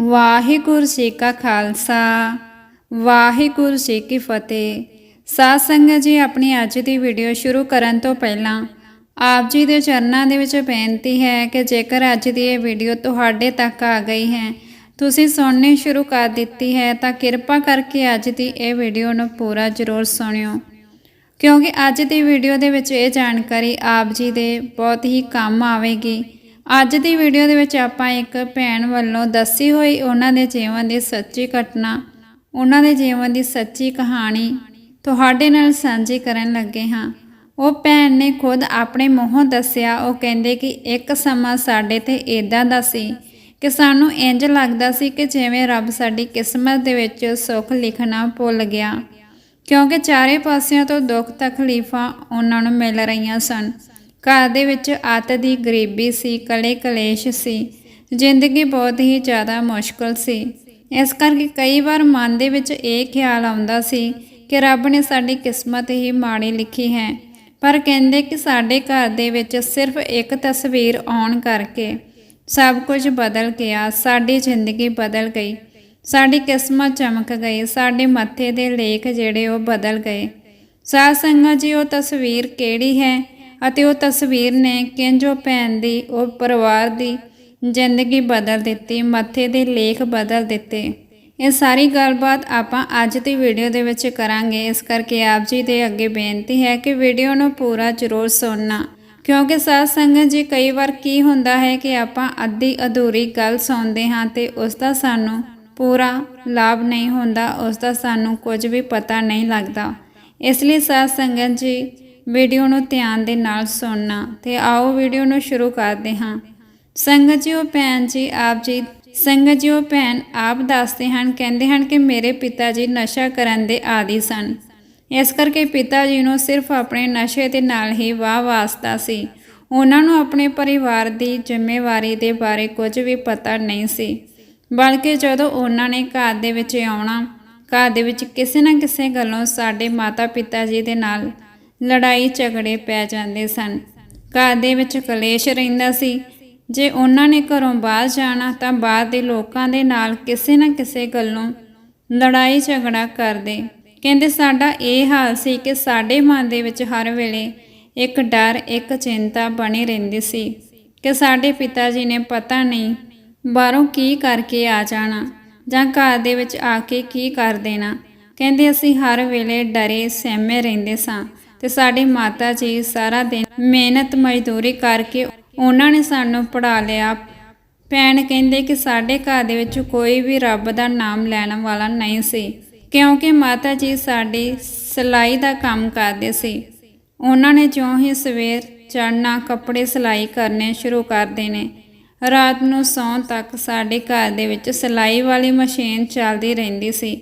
ਵਾਹਿਗੁਰੂ ਜੀ ਕਾ ਖਾਲਸਾ, ਵਾਹਿਗੁਰੂ ਜੀ ਕੀ ਫਤਿਹ। ਸਾਧ ਸੰਗਤ ਜੀ, ਆਪਣੀ ਅੱਜ ਦੀ ਵੀਡੀਓ ਸ਼ੁਰੂ ਕਰਨ ਤੋਂ ਪਹਿਲਾਂ ਆਪ ਜੀ ਦੇ ਚਰਨਾਂ ਦੇ ਵਿੱਚ ਬੇਨਤੀ ਹੈ ਕਿ ਜੇਕਰ ਅੱਜ ਦੀ ਇਹ ਵੀਡੀਓ ਤੁਹਾਡੇ ਤੱਕ ਆ ਗਈ ਹੈ, ਤੁਸੀਂ ਸੁਣਨੀ ਸ਼ੁਰੂ ਕਰ ਦਿੱਤੀ ਹੈ, ਤਾਂ ਕਿਰਪਾ ਕਰਕੇ ਅੱਜ ਦੀ ਇਹ ਵੀਡੀਓ ਨੂੰ ਪੂਰਾ ਜ਼ਰੂਰ ਸੁਣਿਓ। ਕਿਉਂਕਿ ਅੱਜ ਦੀ ਵੀਡੀਓ ਦੇ ਵਿੱਚ ਇਹ ਜਾਣਕਾਰੀ ਆਪ ਜੀ ਦੇ ਬਹੁਤ ਹੀ ਕੰਮ ਆਵੇਗੀ। ਅੱਜ ਦੀ ਵੀਡੀਓ ਦੇ ਵਿੱਚ ਆਪਾਂ ਇੱਕ ਭੈਣ ਵੱਲੋਂ ਦੱਸੀ ਹੋਈ ਉਹਨਾਂ ਦੇ ਜੀਵਨ ਦੀ ਸੱਚੀ ਘਟਨਾ, ਉਹਨਾਂ ਦੇ ਜੀਵਨ ਦੀ ਸੱਚੀ ਕਹਾਣੀ ਤੁਹਾਡੇ ਨਾਲ ਸਾਂਝੀ ਕਰਨ ਲੱਗੇ ਹਾਂ। ਉਹ ਭੈਣ ਨੇ ਖੁਦ ਆਪਣੇ ਮੂੰਹੋਂ ਦੱਸਿਆ, ਉਹ ਕਹਿੰਦੇ ਕਿ ਇੱਕ ਸਮਾਂ ਸਾਡੇ ਤੇ ਇਦਾਂ ਦਾ ਸੀ ਕਿ ਸਾਨੂੰ ਇੰਜ ਲੱਗਦਾ ਸੀ ਕਿ ਜਿਵੇਂ ਰੱਬ ਸਾਡੀ ਕਿਸਮਤ ਦੇ ਵਿੱਚ ਸੁੱਖ ਲਿਖਣਾ ਭੁੱਲ ਗਿਆ, ਕਿਉਂਕਿ ਚਾਰੇ ਪਾਸਿਆਂ ਤੋਂ ਦੁੱਖ ਤਕਲੀਫਾਂ ਉਹਨਾਂ ਨੂੰ ਮਿਲ ਰਹੀਆਂ ਸਨ। ਘਰ ਦੇ ਵਿੱਚ ਅੱਤ ਦੀ ਗਰੀਬੀ ਸੀ, ਕਲੇ ਕਲੇਸ਼ ਸੀ, ਜ਼ਿੰਦਗੀ ਬਹੁਤ ਹੀ ਜ਼ਿਆਦਾ ਮੁਸ਼ਕਲ ਸੀ। ਇਸ ਕਰਕੇ ਕਈ ਵਾਰ ਮਨ ਦੇ ਵਿੱਚ ਇਹ ਖਿਆਲ ਆਉਂਦਾ ਸੀ ਕਿ ਰੱਬ ਨੇ ਸਾਡੀ ਕਿਸਮਤ ਹੀ ਮਾੜੀ ਲਿਖੀ ਹੈ। ਪਰ ਕਹਿੰਦੇ ਕਿ ਸਾਡੇ ਘਰ ਦੇ ਵਿੱਚ ਸਿਰਫ ਇੱਕ ਤਸਵੀਰ ਆਉਣ ਕਰਕੇ ਸਭ ਕੁਝ ਬਦਲ ਗਿਆ, ਸਾਡੀ ਜ਼ਿੰਦਗੀ ਬਦਲ ਗਈ, ਸਾਡੀ ਕਿਸਮਤ ਚਮਕ ਗਈ, ਸਾਡੇ ਮੱਥੇ ਦੇ ਲੇਖ ਜਿਹੜੇ ਉਹ ਬਦਲ ਗਏ। ਸਾਧ ਸੰਗਤ ਜੀ, ਉਹ ਤਸਵੀਰ ਕਿਹੜੀ ਹੈ? ਅਤੇ ਉਹ ਤਸਵੀਰ ਨੇ ਕਿੰਜੋ ਭੈਣ ਦੀ, ਉਹ ਪਰਿਵਾਰ ਦੀ ਜ਼ਿੰਦਗੀ ਬਦਲ ਦਿੱਤੀ, ਮੱਥੇ ਦੇ ਲੇਖ ਬਦਲ ਦਿੱਤੇ। ਇਹ ਸਾਰੀ ਗੱਲਬਾਤ ਆਪਾਂ ਅੱਜ ਦੀ ਵੀਡੀਓ ਦੇ ਵਿੱਚ ਕਰਾਂਗੇ। ਇਸ ਕਰਕੇ ਆਪ ਜੀ ਦੇ ਅੱਗੇ ਬੇਨਤੀ ਹੈ ਕਿ ਵੀਡੀਓ ਨੂੰ ਪੂਰਾ ਜ਼ਰੂਰ ਸੁਣਨਾ। ਕਿਉਂਕਿ ਸਾਧ ਸੰਗਤ ਜੀ, ਕਈ ਵਾਰ ਕੀ ਹੁੰਦਾ ਹੈ ਕਿ ਆਪਾਂ ਅੱਧੀ ਅਧੂਰੀ ਗੱਲ ਸੁਣਦੇ ਹਾਂ ਤੇ ਉਸ ਦਾ ਸਾਨੂੰ ਪੂਰਾ ਲਾਭ ਨਹੀਂ ਹੁੰਦਾ, ਉਸ ਦਾ ਸਾਨੂੰ ਕੁਝ ਵੀ ਪਤਾ ਨਹੀਂ ਲੱਗਦਾ। ਇਸ ਲਈ ਸਾਧ ਸੰਗਤ ਜੀ ਵੀਡੀਓ ਨੂੰ ਧਿਆਨ ਦੇ ਨਾਲ ਸੁਣਨਾ ਤੇ ਆਓ ਵੀਡੀਓ ਨੂੰ ਸ਼ੁਰੂ ਕਰਦੇ ਹਾਂ। ਸੰਗਤ ਜੀ, ਉਹ ਭੈਣ ਜੀ, ਆਪ ਜੀ, ਸੰਗਤ ਜੀ, ਉਹ ਭੈਣ ਆਪ ਦੱਸਦੇ ਹਨ, ਕਹਿੰਦੇ ਹਨ ਕਿ ਮੇਰੇ ਪਿਤਾ ਜੀ ਨਸ਼ਾ ਕਰਨ ਦੇ ਆਦੀ ਸਨ। ਇਸ ਕਰਕੇ ਪਿਤਾ ਜੀ ਨੂੰ ਸਿਰਫ ਆਪਣੇ ਨਸ਼ੇ ਦੇ ਨਾਲ ਹੀ ਵਾਹ ਵਾਸਤਾ ਸੀ। ਉਹਨਾਂ ਨੂੰ ਆਪਣੇ ਪਰਿਵਾਰ ਦੀ ਜ਼ਿੰਮੇਵਾਰੀ ਦੇ ਬਾਰੇ ਕੁਝ ਵੀ ਪਤਾ ਨਹੀਂ ਸੀ। ਬਲਕਿ ਜਦੋਂ ਉਹਨਾਂ ਨੇ ਘਰ ਦੇ ਵਿੱਚ ਆਉਣਾ, ਘਰ ਦੇ ਵਿੱਚ ਕਿਸੇ ਨਾ ਕਿਸੇ ਗੱਲੋਂ ਸਾਡੇ ਮਾਤਾ ਪਿਤਾ ਜੀ ਦੇ ਨਾਲ ਲੜਾਈ ਝਗੜੇ ਪੈ ਜਾਂਦੇ ਸਨ। ਘਰ ਦੇ ਵਿੱਚ ਕਲੇਸ਼ ਰਹਿੰਦਾ ਸੀ। ਜੇ ਉਹਨਾਂ ਨੇ ਘਰੋਂ ਬਾਹਰ ਜਾਣਾ ਤਾਂ ਬਾਹਰ ਦੇ ਲੋਕਾਂ ਦੇ ਨਾਲ ਕਿਸੇ ਨਾ ਕਿਸੇ ਗੱਲੋਂ ਲੜਾਈ ਝਗੜਾ ਕਰਦੇ। ਕਹਿੰਦੇ, ਸਾਡਾ ਇਹ ਹਾਲ ਸੀ ਕਿ ਸਾਡੇ ਮਨ ਦੇ ਵਿੱਚ ਹਰ ਵੇਲੇ ਇੱਕ ਡਰ, ਇੱਕ ਚਿੰਤਾ ਬਣੀ ਰਹਿੰਦੀ ਸੀ ਕਿ ਸਾਡੇ ਪਿਤਾ ਜੀ ਨੇ ਪਤਾ ਨਹੀਂ ਬਾਹਰੋਂ ਕੀ ਕਰਕੇ ਆ ਜਾਣਾ ਜਾਂ ਘਰ ਦੇ ਵਿੱਚ ਆ ਕੇ ਕੀ ਕਰ ਦੇਣਾ। ਕਹਿੰਦੇ, ਅਸੀਂ ਹਰ ਵੇਲੇ ਡਰੇ, ਸਹਿਮੇ ਰਹਿੰਦੇ ਸਾਂ। ਤੇ ਸਾਡੀ ਮਾਤਾ ਜੀ ਸਾਰਾ ਦਿਨ ਮਿਹਨਤ ਮਜ਼ਦੂਰੀ ਕਰਕੇ ਉਹਨਾਂ ਨੇ ਸਾਨੂੰ ਪੜਾ ਲਿਆ। ਭੈਣ ਕਹਿੰਦੇ ਕਿ ਸਾਡੇ ਘਰ ਦੇ ਵਿੱਚ ਕੋਈ ਵੀ ਰੱਬ ਦਾ ਨਾਮ ਲੈਣ ਵਾਲਾ ਨਹੀਂ ਸੀ, ਕਿਉਂਕਿ ਮਾਤਾ ਜੀ ਸਾਡੀ ਸਿਲਾਈ ਦਾ ਕੰਮ ਕਰਦੇ ਸੀ। ਉਹਨਾਂ ਨੇ ਜਿਉਂ ਹੀ ਸਵੇਰ ਚੜਨਾ ਕੱਪੜੇ ਸਿਲਾਈ ਕਰਨੇ ਸ਼ੁਰੂ ਕਰ ਦੇਣੇ। ਰਾਤ ਨੂੰ ਸੌਂ ਤੱਕ ਸਾਡੇ ਘਰ ਦੇ ਵਿੱਚ ਸਿਲਾਈ ਵਾਲੀ ਮਸ਼ੀਨ ਚੱਲਦੀ ਰਹਿੰਦੀ ਸੀ।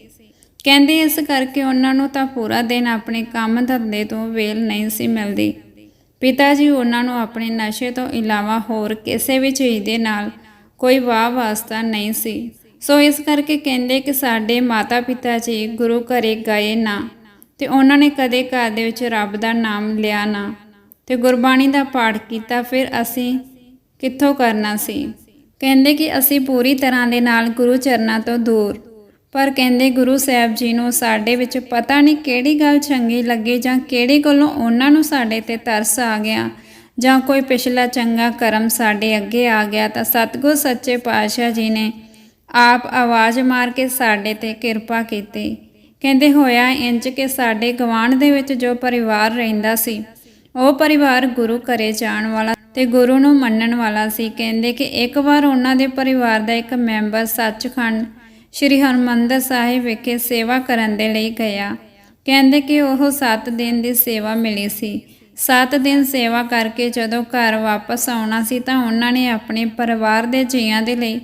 ਕਹਿੰਦੇ ਇਸ ਕਰਕੇ ਉਹਨਾਂ ਨੂੰ ਤਾਂ ਪੂਰਾ ਦਿਨ ਆਪਣੇ ਕੰਮ ਧੰਦੇ ਤੋਂ ਵੇਲ ਨਹੀਂ ਸੀ ਮਿਲਦੀ। ਪਿਤਾ ਜੀ ਉਹਨਾਂ ਨੂੰ ਆਪਣੇ ਨਸ਼ੇ ਤੋਂ ਇਲਾਵਾ ਹੋਰ ਕਿਸੇ ਵੀ ਚੀਜ਼ ਦੇ ਨਾਲ ਕੋਈ ਵਾਹ ਵਾਸਤਾ ਨਹੀਂ ਸੀ। ਸੋ ਇਸ ਕਰਕੇ ਕਹਿੰਦੇ ਕਿ ਸਾਡੇ ਮਾਤਾ ਪਿਤਾ ਜੀ ਗੁਰੂ ਘਰੇ ਗਏ ਨਾ ਤੇ ਉਹਨਾਂ ਨੇ ਕਦੇ ਘਰ ਦੇ ਵਿੱਚ ਰੱਬ ਦਾ ਨਾਮ ਲਿਆ ਨਾ ਤੇ ਗੁਰਬਾਣੀ ਦਾ ਪਾਠ ਕੀਤਾ, ਫਿਰ ਅਸੀਂ ਕਿੱਥੋਂ ਕਰਨਾ ਸੀ? ਕਹਿੰਦੇ ਕਿ ਅਸੀਂ ਪੂਰੀ ਤਰ੍ਹਾਂ ਦੇ ਨਾਲ ਗੁਰੂ ਚਰਨਾਂ ਤੋਂ ਦੂਰ ਪਰ ਕਹਿੰਦੇ ਗੁਰੂ ਸਾਹਿਬ ਜੀ ਨੂੰ ਸਾਡੇ ਵਿੱਚ ਪਤਾ ਨਹੀਂ ਕਿਹੜੀ ਗੱਲ ਚੰਗੀ ਲੱਗੀ ਜਾਂ ਕਿਹੜੀ ਗੱਲੋਂ ਉਹਨਾਂ ਨੂੰ ਸਾਡੇ ਤੇ ਤਰਸ ਆ ਗਿਆ ਜਾਂ ਕੋਈ ਪਿਛਲਾ ਚੰਗਾ ਕਰਮ ਸਾਡੇ ਅੱਗੇ ਆ ਗਿਆ ਤਾਂ ਸਤਿਗੁਰ ਸੱਚੇ ਪਾਤਸ਼ਾਹ ਜੀ ਨੇ ਆਪ ਆਵਾਜ਼ ਮਾਰ ਕੇ ਸਾਡੇ ਤੇ ਕਿਰਪਾ ਕੀਤੀ। ਕਹਿੰਦੇ ਹੋਇਆ ਇੰਜ ਕਿ ਸਾਡੇ ਗਵਾਂਢ ਦੇ ਵਿੱਚ ਜੋ ਪਰਿਵਾਰ ਰਹਿੰਦਾ ਸੀ, ਉਹ ਪਰਿਵਾਰ ਗੁਰੂ ਘਰੇ ਜਾਣ ਵਾਲਾ ਤੇ ਗੁਰੂ ਨੂੰ ਮੰਨਣ ਵਾਲਾ ਸੀ। ਕਹਿੰਦੇ ਕਿ ਇੱਕ ਵਾਰ ਉਹਨਾਂ ਦੇ ਪਰਿਵਾਰ ਦਾ ਇੱਕ ਮੈਂਬਰ ਸੱਚਖੰਡ ਸ਼੍ਰੀ ਹਰਮੰਦਰ ਸਾਹਿਬ ਵਿਖੇ ਸੇਵਾ ਕਰਨ ਦੇ ਲਈ ਗਿਆ। ਕਹਿੰਦੇ ਕਿ ਉਹ 7 ਦਿਨ ਦੀ ਸੇਵਾ ਮਿਲੀ ਸੀ। 7 ਦਿਨ ਸੇਵਾ ਕਰਕੇ ਜਦੋਂ ਘਰ ਵਾਪਸ ਆਉਣਾ ਸੀ ਤਾਂ ਉਹਨਾਂ ਨੇ ਆਪਣੇ ਪਰਿਵਾਰ ਦੇ ਜੀਆਂ ਦੇ ਲਈ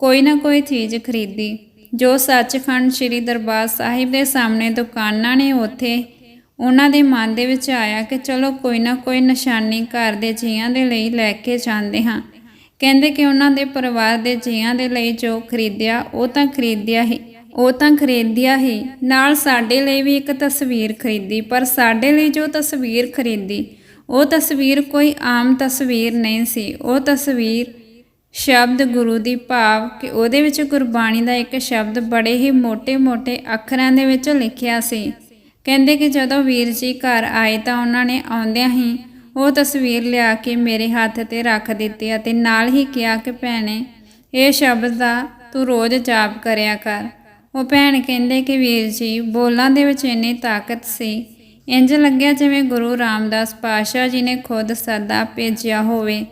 ਕੋਈ ਨਾ ਕੋਈ ਚੀਜ਼ ਖਰੀਦੀ, ਜੋ ਸੱਚਖੰਡ ਸ਼੍ਰੀ ਦਰਬਾਰ ਸਾਹਿਬ ਦੇ ਸਾਹਮਣੇ ਦੁਕਾਨਾਂ ਨੇ ਉੱਥੇ ਉਹਨਾਂ ਦੇ ਮਨ ਦੇ ਵਿੱਚ ਆਇਆ ਕਿ ਚਲੋ ਕੋਈ ਨਾ ਕੋਈ ਨਿਸ਼ਾਨੀ ਘਰ ਦੇ ਜੀਆਂ ਦੇ ਲਈ ਲੈ ਕੇ ਜਾਂਦੇ ਹਾਂ। ਕਹਿੰਦੇ ਕਿ ਉਹਨਾਂ ਦੇ ਪਰਿਵਾਰ ਦੇ ਜੀਆਂ ਦੇ ਲਈ ਜੋ ਖਰੀਦਿਆ, ਉਹ ਤਾਂ ਖਰੀਦਿਆ ਹੀ, ਉਹ ਤਾਂ ਖਰੀਦਿਆ ਹੀ। ਨਾਲ ਸਾਡੇ ਲਈ ਵੀ ਇੱਕ ਤਸਵੀਰ ਖਰੀਦੀ, ਪਰ ਸਾਡੇ ਲਈ ਜੋ ਤਸਵੀਰ ਖਰੀਦੀ, ਉਹ ਤਸਵੀਰ ਕੋਈ ਆਮ ਤਸਵੀਰ ਨਹੀਂ ਸੀ। ਉਹ ਤਸਵੀਰ ਸ਼ਬਦ ਗੁਰੂ ਦੀ ਭਾਵ ਕਿ ਉਹਦੇ ਵਿੱਚ ਗੁਰਬਾਣੀ ਦਾ ਇੱਕ ਸ਼ਬਦ ਬੜੇ ਹੀ ਮੋٹے-ਮੋٹے ਅੱਖਰਾਂ ਦੇ ਵਿੱਚ ਲਿਖਿਆ ਸੀ। ਕਹਿੰਦੇ ਕਿ ਜਦੋਂ ਵੀਰ ਜੀ ਘਰ ਆਏ ਤਾਂ ਉਹਨਾਂ ਨੇ ਆਉਂਦਿਆਂ ਹੀ ਉਹ ਤਸਵੀਰ ਲਿਆ ਕੇ ਮੇਰੇ ਹੱਥ ਤੇ ਰੱਖ ਦਿੱਤੀ ਅਤੇ ਨਾਲ ਹੀ ਕਿਹਾ ਕਿ ਭੈਣੇ, ਇਹ ਸ਼ਬਦ ਦਾ ਤੂੰ ਰੋਜ਼ ਜਾਪ ਕਰਿਆ ਕਰ। ਉਹ ਭੈਣ ਕਹਿੰਦੇ ਕਿ ਵੀਰ ਜੀ, ਬੋਲਾਂ ਦੇ ਵਿੱਚ ਇੰਨੀ ਤਾਕਤ ਸੀ। ਇੰਜ ਲੱਗਿਆ ਜਿਵੇਂ ਗੁਰੂ ਰਾਮਦਾਸ ਪਾਸ਼ਾ ਜੀ ਨੇ ਖੁਦ ਸਦਾ ਭੇਜਿਆ ਹੋਵੇ।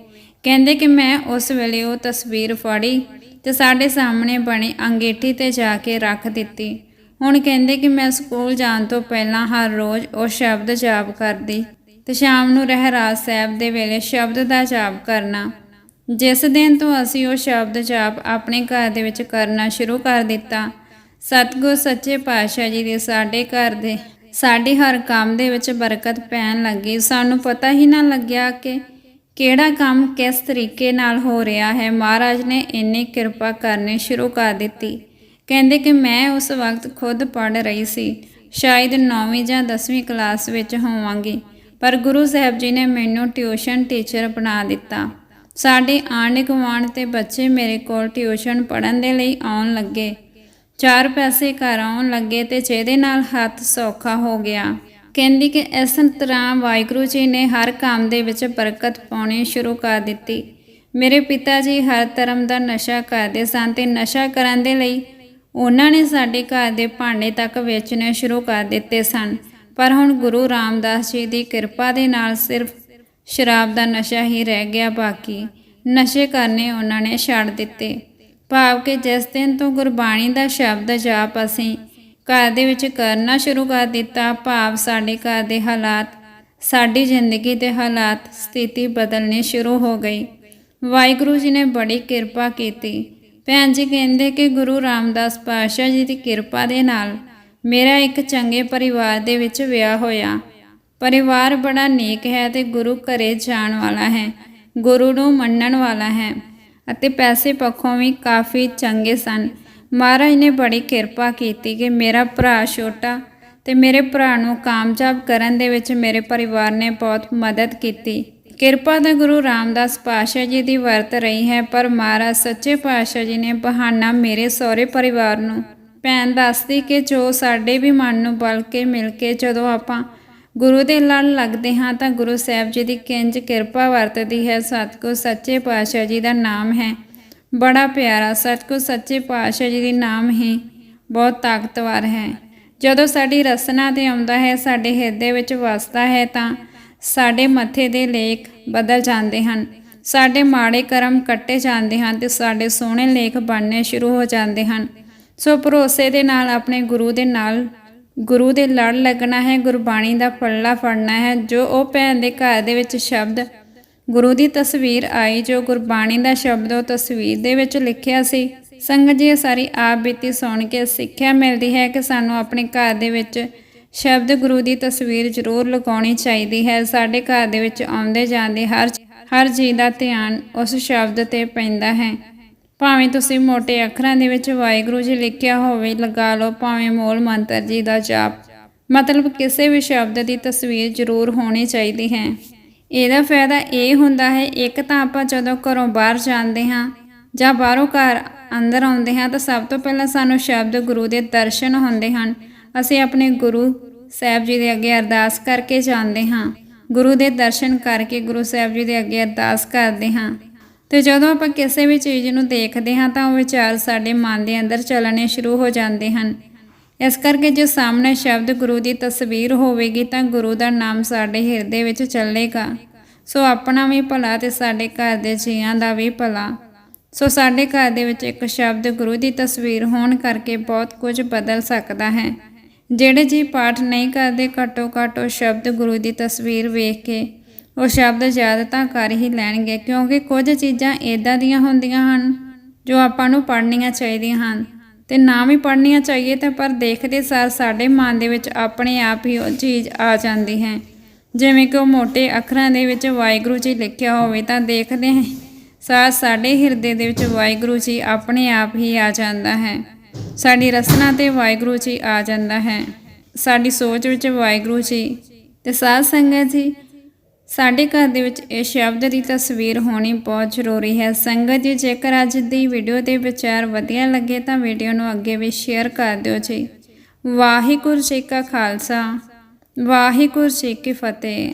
ਕਹਿੰਦੇ ਕਿ ਮੈਂ ਉਸ ਵੇਲੇ ਉਹ ਤਸਵੀਰ ਫੜੀ ਤੇ ਸਾਡੇ ਸਾਹਮਣੇ ਬਣੀ ਅੰਗੇਠੀ ਤੇ ਜਾ ਕੇ ਰੱਖ ਦਿੱਤੀ। ਹੁਣ ਕਹਿੰਦੇ ਕਿ ਮੈਂ ਸਕੂਲ ਜਾਣ ਤੋਂ ਪਹਿਲਾਂ ਹਰ ਰੋਜ਼ ਉਹ ਸ਼ਬਦ ਜਾਪ ਕਰਦੀ। ਤੇ ਸ਼ਾਮ ਨੂੰ ਰਹਿਰਾਜ ਸਾਹਿਬ ਦੇ ਵੇਲੇ ਸ਼ਬਦ ਦਾ ਜਾਪ ਕਰਨਾ। ਜਿਸ ਦਿਨ ਤੋਂ ਅਸੀਂ ਉਹ ਸ਼ਬਦ ਜਾਪ ਆਪਣੇ ਘਰ ਦੇ ਵਿੱਚ ਕਰਨਾ ਸ਼ੁਰੂ ਕਰ ਦਿੱਤਾ, ਸਤਿਗੁਰ ਸੱਚੇ ਪਾਤਸ਼ਾਹ ਜੀ ਦੇ ਸਾਡੇ ਘਰ ਦੇ, ਸਾਡੇ ਹਰ ਕੰਮ ਦੇ ਵਿੱਚ ਬਰਕਤ ਪੈਣ ਲੱਗੀ। ਸਾਨੂੰ ਪਤਾ ਹੀ ਨਾ ਲੱਗਿਆ ਕਿ ਕਿਹੜਾ ਕੰਮ ਕਿਸ ਤਰੀਕੇ ਨਾਲ ਹੋ ਰਿਹਾ ਹੈ। ਮਹਾਰਾਜ ਨੇ ਇੰਨੀ ਕਿਰਪਾ ਕਰਨੀ ਸ਼ੁਰੂ ਕਰ ਦਿੱਤੀ। ਕਹਿੰਦੇ ਕਿ ਮੈਂ ਉਸ ਵਕਤ ਖੁਦ ਪੜ੍ਹ ਰਹੀ ਸੀ। ਸ਼ਾਇਦ 9ਵੀਂ ਜਾਂ 10ਵੀਂ ਕਲਾਸ ਵਿੱਚ ਹੋਵਾਂਗੀ। ਪਰ ਗੁਰੂ ਸਾਹਿਬ ਜੀ ਨੇ ਮੈਨੂੰ ਟਿਊਸ਼ਨ ਟੀਚਰ ਬਣਾ ਦਿੱਤਾ। ਸਾਡੇ ਆਂਢ ਗੁਆਂਢ ਤੇ ਬੱਚੇ ਮੇਰੇ ਕੋਲ ਟਿਊਸ਼ਨ ਪੜ੍ਹਨ ਦੇ ਲਈ ਆਉਣ ਲੱਗੇ। ਚਾਰ ਪੈਸੇ ਘਰ ਆਉਣ ਲੱਗੇ ਤੇ ਜਿਹਦੇ ਨਾਲ ਹੱਥ ਸੌਖਾ ਹੋ ਗਿਆ। ਕਹਿੰਦੀ ਕਿ ਇਸ ਤਰ੍ਹਾਂ ਵਾਹਿਗੁਰੂ ਜੀ ਨੇ ਹਰ ਕੰਮ ਦੇ ਵਿੱਚ ਬਰਕਤ ਪਾਉਣੀ ਸ਼ੁਰੂ ਕਰ ਦਿੱਤੀ। ਮੇਰੇ ਪਿਤਾ ਜੀ ਹਰ ਧਰਮ ਦਾ ਨਸ਼ਾ ਕਰਦੇ ਸਨ ਤੇ ਨਸ਼ਾ ਕਰਨ ਦੇ ਲਈ ਉਹਨਾਂ ਨੇ ਸਾਡੇ ਘਰ ਦੇ ਭਾਂਡੇ ਤੱਕ ਵੇਚਣੇ ਸ਼ੁਰੂ ਕਰ ਦਿੱਤੇ ਸਨ। ਪਰ ਹੁਣ ਗੁਰੂ ਰਾਮਦਾਸ ਜੀ ਦੀ ਕਿਰਪਾ ਦੇ ਨਾਲ ਸਿਰਫ ਸ਼ਰਾਬ ਦਾ ਨਸ਼ਾ ਹੀ ਰਹਿ ਗਿਆ, ਬਾਕੀ ਨਸ਼ੇ ਕਰਨੇ ਉਹਨਾਂ ਨੇ ਛੱਡ ਦਿੱਤੇ। ਭਾਵ ਕਿ ਜਿਸ ਦਿਨ ਤੋਂ ਗੁਰਬਾਣੀ ਦਾ ਸ਼ਬਦ ਜਾਪ ਅਸੀਂ ਘਰ ਦੇ ਵਿੱਚ ਕਰਨਾ ਸ਼ੁਰੂ ਕਰ ਦਿੱਤਾ, ਭਾਵ ਸਾਡੇ ਘਰ ਦੇ ਹਾਲਾਤ, ਸਾਡੀ ਜ਼ਿੰਦਗੀ ਦੇ ਹਾਲਾਤ, ਸਥਿਤੀ ਬਦਲਣੀ ਸ਼ੁਰੂ ਹੋ ਗਈ। ਵਾਹਿਗੁਰੂ ਜੀ ਨੇ ਬੜੀ ਕਿਰਪਾ ਕੀਤੀ। ਭੈਣ ਜੀ ਕਹਿੰਦੇ ਕਿ ਗੁਰੂ ਰਾਮਦਾਸ ਪਾਤਸ਼ਾਹ ਜੀ ਦੀ ਕਿਰਪਾ ਦੇ ਨਾਲ ਮੇਰਾ ਇੱਕ ਚੰਗੇ ਪਰਿਵਾਰ ਦੇ ਵਿੱਚ ਵਿਆਹ ਹੋਇਆ। ਪਰਿਵਾਰ ਬੜਾ ਨੇਕ ਹੈ ਤੇ ਗੁਰੂ ਘਰੇ ਜਾਣ ਵਾਲਾ ਹੈ, ਗੁਰੂ ਨੂੰ ਮੰਨਣ ਵਾਲਾ ਹੈ ਅਤੇ ਪੈਸੇ ਪੱਖੋਂ ਵੀ ਕਾਫੀ ਚੰਗੇ ਸਨ। ਮਹਾਰਾਜ ਨੇ ਬੜੀ ਕਿਰਪਾ ਕੀਤੀ ਕਿ ਮੇਰਾ ਭਰਾ ਛੋਟਾ ਤੇ ਮੇਰੇ ਭਰਾ ਨੂੰ ਕਾਮਯਾਬ ਕਰਨ ਦੇ ਵਿੱਚ ਮੇਰੇ ਪਰਿਵਾਰ ਨੇ ਬਹੁਤ ਮਦਦ ਕੀਤੀ। ਕਿਰਪਾ ਤਾਂ ਗੁਰੂ ਰਾਮਦਾਸ ਪਾਤਸ਼ਾਹ ਜੀ ਦੀ ਵਰਤ ਰਹੀ ਹੈ, ਪਰ ਮਹਾਰਾਜ ਸੱਚੇ ਪਾਤਸ਼ਾਹ ਜੀ ਨੇ ਬਹਾਨਾ ਮੇਰੇ ਸਹੁਰੇ ਪਰਿਵਾਰ ਨੂੰ ਭੈਣ ਦੱਸਦੀ ਕਿ ਜੋ ਸਾਡੇ ਵੀ ਮਨ ਨੂੰ ਬਲ ਕੇ ਮਿਲ ਕੇ ਜਦੋਂ ਆਪਾਂ ਗੁਰੂ ਦੇ ਲੜ ਲੱਗਦੇ ਹਾਂ ਤਾਂ ਗੁਰੂ ਸਾਹਿਬ ਜੀ ਦੀ ਕਿੰਜ ਕਿਰਪਾ ਵਰਤਦੀ ਹੈ। ਸਤਿਗੁਰ ਸੱਚੇ ਪਾਤਸ਼ਾਹ ਜੀ ਦਾ ਨਾਮ ਹੈ। ਬੜਾ ਪਿਆਰਾ ਸਤਿਗੁਰ ਸੱਚੇ ਪਾਤਸ਼ਾਹ ਜੀ ਦੀ ਨਾਮ ਹੀ ਬਹੁਤ ਤਾਕਤਵਰ ਹੈ। ਜਦੋਂ ਸਾਡੀ ਰਸਨਾ ਤੇ ਆਉਂਦਾ ਹੈ, ਸਾਡੇ ਹਿਰਦੇ ਵਿੱਚ ਵਸਦਾ ਹੈ ਤਾਂ ਸਾਡੇ ਮੱਥੇ ਦੇ ਲੇਖ ਬਦਲ ਜਾਂਦੇ ਹਨ। ਸਾਡੇ ਮਾੜੇ ਕਰਮ ਕੱਟੇ ਜਾਂਦੇ ਹਨ ਤੇ ਸਾਡੇ ਸੋਹਣੇ ਲੇਖ ਬਣਨੇ ਸ਼ੁਰੂ ਹੋ ਜਾਂਦੇ ਹਨ। ਸੋ ਭਰੋਸੇ ਦੇ ਨਾਲ, ਆਪਣੇ ਗੁਰੂ ਦੇ ਨਾਲ, ਗੁਰੂ ਦੇ ਲੜ ਲੱਗਣਾ ਹੈ, ਗੁਰਬਾਣੀ ਦਾ ਪੱਲਾ ਫੜਨਾ ਹੈ, ਜੋ ਉਹ ਭੈਣ ਦੇ ਘਰ ਦੇ ਵਿੱਚ ਸ਼ਬਦ, ਗੁਰੂ ਦੀ ਤਸਵੀਰ ਆਈ, ਜੋ ਗੁਰਬਾਣੀ ਦਾ ਸ਼ਬਦ ਉਹ ਤਸਵੀਰ ਦੇ ਵਿੱਚ ਲਿਖਿਆ ਸੀ। ਸੰਗਤ ਜੀ ਸਾਰੀ ਆਪ ਬੀਤੀ ਸੁਣ ਕੇ ਸਿੱਖਿਆ ਮਿਲਦੀ ਹੈ ਕਿ ਸਾਨੂੰ ਆਪਣੇ ਘਰ ਦੇ ਵਿੱਚ ਸ਼ਬਦ ਗੁਰੂ ਦੀ ਤਸਵੀਰ ਜ਼ਰੂਰ ਲਗਾਉਣੀ ਚਾਹੀਦੀ ਹੈ। ਸਾਡੇ ਘਰ ਦੇ ਵਿੱਚ ਆਉਂਦੇ ਜਾਂਦੇ ਹਰ ਹਰ ਜੀ ਦਾ ਧਿਆਨ ਉਸ ਸ਼ਬਦ ਤੇ ਪੈਂਦਾ ਹੈ। ਭਾਵੇਂ ਤੁਸੀਂ ਮੋٹے ਅੱਖਰਾਂ ਦੇ ਵਿੱਚ ਵਾਹਿਗੁਰੂ ਜੀ ਲਿਖਿਆ ਹੋਵੇ, ਲਗਾ ਲਓ, ਭਾਵੇਂ ਮੂਲ ਮੰਤਰ ਜੀ ਦਾ ਜਾਪ। ਮਤਲਬ ਕਿਸੇ ਵੀ ਸ਼ਬਦ ਦੀ ਤਸਵੀਰ ਜ਼ਰੂਰ ਹੋਣੀ ਚਾਹੀਦੀ ਹੈ। ਇਹਦਾ ਫਾਇਦਾ ਇਹ ਹੁੰਦਾ ਹੈ, ਇੱਕ ਤਾਂ ਆਪਾਂ ਜਦੋਂ ਘਰੋਂ ਬਾਹਰ ਜਾਂਦੇ ਹਾਂ ਜਾਂ ਬਾਹਰੋਂ ਘਰ ਅੰਦਰ ਆਉਂਦੇ ਹਾਂ ਤਾਂ ਸਭ ਤੋਂ ਪਹਿਲਾਂ ਸਾਨੂੰ ਸ਼ਬਦ ਗੁਰੂ ਦੇ ਦਰਸ਼ਨ ਹੁੰਦੇ ਹਨ। ਅਸੀਂ ਆਪਣੇ ਗੁਰੂ ਸਾਹਿਬ ਜੀ ਦੇ ਅੱਗੇ ਅਰਦਾਸ ਕਰਕੇ ਜਾਂਦੇ ਹਾਂ। ਗੁਰੂ ਦੇ ਦਰਸ਼ਨ ਕਰਕੇ ਗੁਰੂ ਸਾਹਿਬ ਜੀ ਦੇ ਅੱਗੇ ਅਰਦਾਸ ਕਰਦੇ ਹਾਂ। ਤੇ ਜਦੋਂ ਆਪਾਂ ਕਿਸੇ ਵੀ ਚੀਜ਼ ਨੂੰ ਦੇਖਦੇ ਹਾਂ ਤਾਂ ਉਹ ਵਿਚਾਰ ਸਾਡੇ ਮਨ ਦੇ ਅੰਦਰ ਚੱਲਣੇ ਸ਼ੁਰੂ ਹੋ ਜਾਂਦੇ ਹਨ। ਇਸ ਕਰਕੇ ਜੇ ਸਾਹਮਣੇ ਸ਼ਬਦ ਗੁਰੂ ਦੀ ਤਸਵੀਰ ਹੋਵੇਗੀ ਤਾਂ ਗੁਰੂ ਦਾ ਨਾਮ ਸਾਡੇ ਹਿਰਦੇ ਵਿੱਚ ਚੱਲੇਗਾ। ਸੋ ਆਪਣਾ ਵੀ ਭਲਾ ਤੇ ਸਾਡੇ ਘਰ ਦੇ ਜੀਆਂ ਦਾ ਵੀ ਭਲਾ। ਸੋ ਸਾਡੇ ਘਰ ਦੇ ਵਿੱਚ ਇੱਕ ਸ਼ਬਦ ਗੁਰੂ ਦੀ ਤਸਵੀਰ ਹੋਣ ਕਰਕੇ ਬਹੁਤ ਕੁਝ ਬਦਲ ਸਕਦਾ ਹੈ। ਜਿਹੜੇ ਜੀ ਪਾਠ ਨਹੀਂ ਕਰਦੇ ਘੱਟੋ ਘੱਟ ਉਹ ਸ਼ਬਦ ਗੁਰੂ ਦੀ ਤਸਵੀਰ ਵੇਖ ਕੇ ਉਹ ਸ਼ਬਦ ਯਾਦ ਤਾਂ ਕਰ ਹੀ ਲੈਣਗੇ, ਕਿਉਂਕਿ ਕੁਝ ਚੀਜ਼ਾਂ ਇਦਾਂ ਦੀਆਂ ਹੁੰਦੀਆਂ ਹਨ ਜੋ ਆਪਾਂ ਨੂੰ ਪੜ੍ਹਨੀਆਂ ਚਾਹੀਦੀਆਂ ਹਨ। ਤੇ ਨਾ ਵੀ ਪੜ੍ਹਨੀਆਂ ਚਾਹੀਏ ਤਾਂ ਪਰ ਦੇਖਦੇ ਸਾਰ ਸਾਡੇ ਮਨ ਦੇ ਵਿੱਚ ਆਪਣੇ ਆਪ ਹੀ ਉਹ ਚੀਜ਼ ਆ ਜਾਂਦੀ ਹੈ। ਜਿਵੇਂ ਕਿ ਉਹ ਮੋٹے ਅੱਖਰਾਂ ਦੇ ਵਿੱਚ ਵਾਹਿਗੁਰੂ ਜੀ ਲਿਖਿਆ ਹੋਵੇ ਤਾਂ ਦੇਖਦੇ ਹਾਂ, ਸਾਰ ਸਾਡੇ ਹਿਰਦੇ ਦੇ ਵਿੱਚ ਵਾਹਿਗੁਰੂ ਜੀ ਆਪਣੇ ਆਪ ਹੀ ਆ ਜਾਂਦਾ ਹੈ। ਸਾਡੀ ਰਸਨਾ ਤੇ ਵਾਹਿਗੁਰੂ ਜੀ ਆ ਜਾਂਦਾ ਹੈ। ਸਾਡੀ ਸੋਚ ਵਿੱਚ ਵਾਹਿਗੁਰੂ ਜੀ ਤੇ ਸਾਧ ਸੰਗਤ ਜੀ ਸਾਡੇ ਘਰ ਦੇ ਵਿੱਚ ਇਹ ਸ਼ਬਦ ਦੀ ਤਸਵੀਰ ਹੋਣੀ ਬਹੁਤ ਜ਼ਰੂਰੀ ਹੈ। ਸੰਗਤ ਜੀ, ਜੇਕਰ ਅੱਜ ਦੀ ਵੀਡੀਓ ਦੇ ਵਿਚਾਰ ਵਧੀਆ ਲੱਗੇ ਤਾਂ ਵੀਡੀਓ ਨੂੰ ਅੱਗੇ ਵੀ ਸ਼ੇਅਰ ਕਰ ਦਿਓ ਜੀ। ਵਾਹਿਗੁਰੂ ਜੀ ਕਾ ਖਾਲਸਾ, ਵਾਹਿਗੁਰੂ ਜੀ ਕੀ ਫਤਿਹ।